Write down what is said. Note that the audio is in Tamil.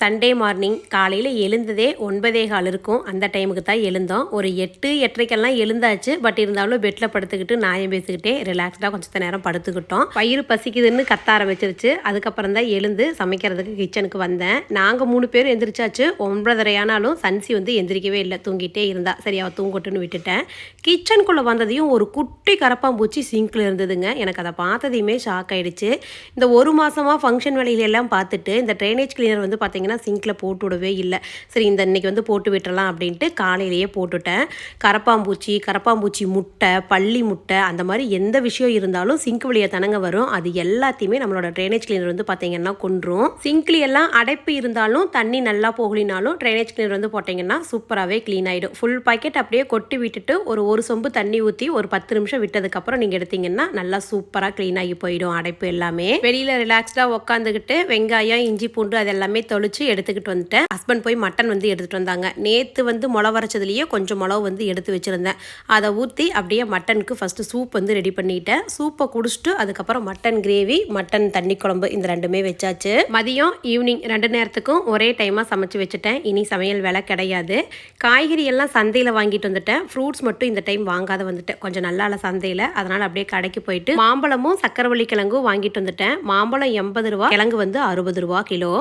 சண்டே மார்னிங் காலையில் எழுந்ததே ஒன்பதே கால் இருக்கும். அந்த டைமுக்கு தான் எழுந்தோம். ஒரு எட்டு எட்டரைக்கெல்லாம் எழுந்தாச்சு. பட் இருந்தாலும் பெட்டில் படுத்துக்கிட்டு நாயம் பேசிக்கிட்டே ரிலாக்ஸ்டாக கொஞ்சத்த நேரம் படுத்துக்கிட்டோம். வயிறு பசிக்குதுன்னு கத்த ஆரம்பிச்சிருச்சு. அதுக்கப்புறம் தான் எழுந்து சமைக்கிறதுக்கு கிச்சனுக்கு வந்தேன். நாங்கள் மூணு பேர் எந்திரிச்சாச்சு. ஒன்பதரை ஆனாலும் சன்சி வந்து எந்திரிக்கவே இல்லை. தூங்கிட்டே இருந்தா. சரி அவள் தூங்கட்டுன்னு விட்டுட்டேன். கிச்சனுக்குள்ளே வந்ததையும் ஒரு குட்டி கரப்பாம்பூச்சி சிங்கில் இருந்ததுங்க. எனக்கு அதை பார்த்ததையுமே ஷாக் ஆகிடுச்சு இந்த ஒரு மாதமாக ஃபங்க்ஷன் வேலையிலெல்லாம் பார்த்துட்டு இந்த ட்ரைனேஜ் கிளீனர் வந்து பார்த்தீங்கன்னா சிங்கில் போட்டு விடவே இல்லை. சரி இந்த இன்னைக்கு வந்து போட்டு விட்டுறலாம் அப்படின்ட்டு காலையிலேயே போட்டுட்டேன். கரப்பாம்பூச்சி கரப்பாம்பூச்சி முட்டை பள்ளி முட்டை அந்த மாதிரி எந்த விஷயம் இருந்தாலும் சிங்க் வழியாக தனங்க வரும். அது எல்லாத்தையுமே நம்மளோட ட்ரைனேஜ் கிளீனர் வந்து பார்த்தீங்கன்னா கொன்றும். சிங்க்லி எல்லாம் அடைப்பு இருந்தாலும் தண்ணி நல்லா போகலினாலும் ட்ரைனேஜ் கிளீனர் வந்து போட்டிங்கன்னா சூப்பராகவே க்ளீன் ஆகிடும் ஃபுல் பாக்கெட் அப்படியே கொட்டி விட்டுட்டு ஒரு ஒரு சொம்பு தண்ணி ஊற்றி ஒரு பத்து நிமிஷம் விட்டதுக்கப்புறம் நீங்கள் எடுத்தீங்கன்னா நல்லா சூப்பராக க்ளீன் ஆகி போயிடும் அடைப்பு எல்லாமே. வெளியில் ரிலாக்ஸ்டாக உட்காந்துக்கிட்டு வெங்காயம் இஞ்சி பூண்டு அது எல்லாமே தொளிச்சு வச்சு எடுத்துக்கிட்டு வந்துட்டேன். ஹஸ்பண்ட் போய் மட்டன் வந்து எடுத்துகிட்டு வந்தாங்க. நேற்று வந்து முளை வரைச்சதுலேயே கொஞ்சம் மிளகு வந்து எடுத்து வச்சுருந்தேன். அதை ஊற்றி அப்படியே மட்டனுக்கு ஃபஸ்ட்டு சூப் வந்து ரெடி பண்ணிட்டேன். சூப்பை குடிச்சிட்டு அதுக்கப்புறம் மட்டன் கிரேவி மட்டன் தண்ணி குழம்பு இந்த ரெண்டுமே வச்சாச்சு. மதியம் ஈவினிங் ரெண்டு நேரத்துக்கும் ஒரே டைமாக சமைச்சு வச்சுட்டேன். இனி சமையல் வேலை கிடையாது. காய்கறி எல்லாம் சந்தையில் வாங்கிட்டு வந்துட்டேன். ஃப்ரூட்ஸ் மட்டும் இந்த டைம் வாங்காத வந்துட்டேன். கொஞ்சம் நல்லா இல்லை சந்தையில். அதனால் அப்படியே கடைக்கு போயிட்டு மாம்பழமும் சக்கரவள்ளி கிழங்கும் வாங்கிட்டு வந்துட்டேன். மாம்பழம் எண்பது ரூபா கிழங்கு வந்து அறுபது ரூபா கிலோ.